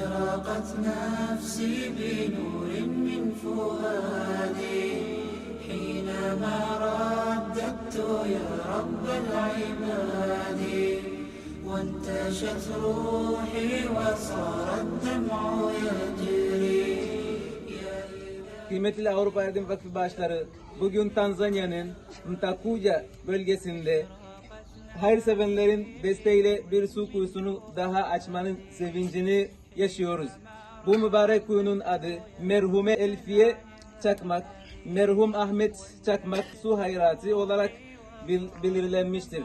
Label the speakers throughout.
Speaker 1: أشرقت نفسي بنور من فؤادي حينما رددت يا رب العباد وانتشت روحي وصار الدمع يجري يا
Speaker 2: Kıymetli Avrupa Yardım Vakfı Bağışları bugün Tanzanya'nın Mtakuja bölgesinde hayırsevenlerin desteğiyle bir su kuyusunu daha açmanın sevincini yaşıyoruz. Bu mübarek kuyunun adı merhume Elfiye Çakmak, merhum Ahmet Çakmak su hayratı olarak bil- belirlenmiştir.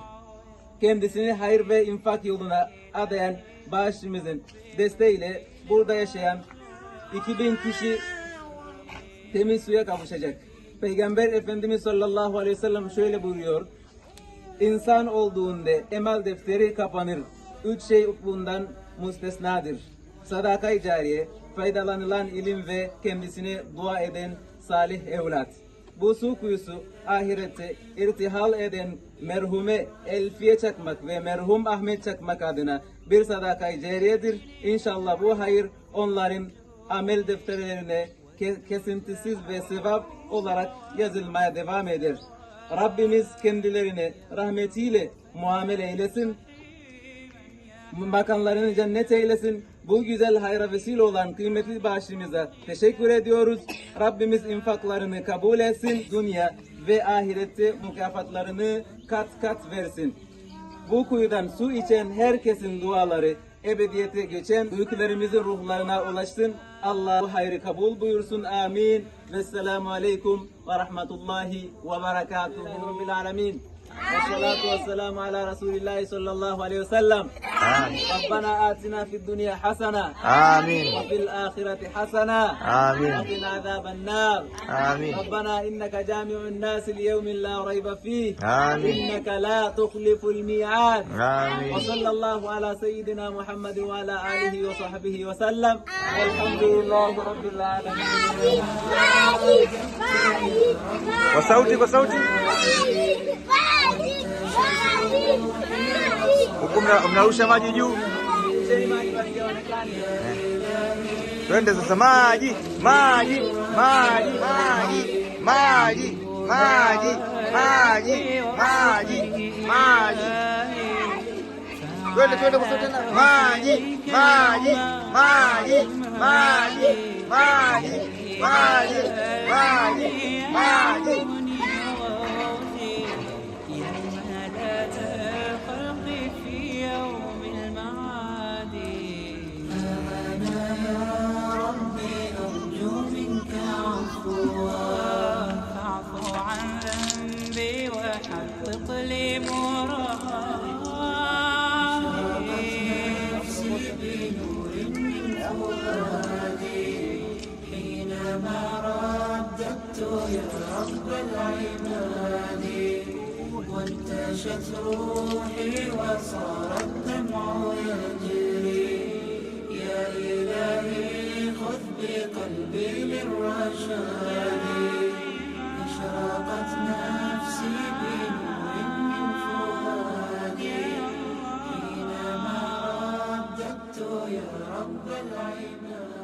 Speaker 2: Kendisini hayır ve infak yoluna adayan bağışçımızın desteğiyle burada yaşayan 2000 kişi temiz suya kavuşacak. Peygamber Efendimiz sallallahu aleyhi ve sellem şöyle buyuruyor. İnsan olduğunda emel defteri kapanır. Üç şey bundan müstesnadır. Sadaka-i cariye, faydalanılan ilim ve kendisine dua eden salih evlat. Bu su kuyusu ahirette irtihal eden merhume Elfiye Çakmak ve merhum Ahmet Çakmak adına bir sadaka-i cariyedir. İnşallah bu hayır onların amel defterlerine ke- kesintisiz ve sevap olarak yazılmaya devam eder. Rabbimiz kendilerine rahmetiyle muamele eylesin bakanlarını cennet eylesin. Bu güzel hayra vesile olan kıymetli bağışımıza teşekkür ediyoruz. Rabbimiz infaklarını kabul etsin. Dünya ve ahirette mükafatlarını kat kat versin. Bu kuyudan su içen herkesin duaları ebediyete geçen büyüklerimizin ruhlarına ulaşsın. Allah bu hayrı kabul buyursun. Amin. Vesselamu aleyküm ve rahmetullahi ve berekatuhu. Rabbil alemin. Ve salatu ve selamu ala Resulillahi sallallahu aleyhi ve sellem. ربنا آتنا في الدنيا حسنة.
Speaker 3: آمين.
Speaker 2: وفي الآخرة حسنة.
Speaker 3: آمين.
Speaker 2: وقنا عذاب النار.
Speaker 3: آمين.
Speaker 2: ربنا إنك جامع الناس ليوم لا ريب فيه.
Speaker 3: آمين.
Speaker 2: إنك لا تخلف الميعاد.
Speaker 3: آمين.
Speaker 2: وصلى الله على سيدنا محمد وعلى آله وصحبه وسلم. والحمد لله رب العالمين.
Speaker 3: Kwa sauti, mna- mnarusha maji juu. Twende sasa, maji, maji, maji, maji, maji, maji, maji, maji, maji. Twende, twende kwa sauti tena. Maji, maji, maji, maji, maji, maji, maji, maji.
Speaker 1: ذنبي وحقق لي مرادي. نفسي بنور من فؤادي حينما رددت يا رب العباد وانتشت روحي وصار الدمع يجري رب العباد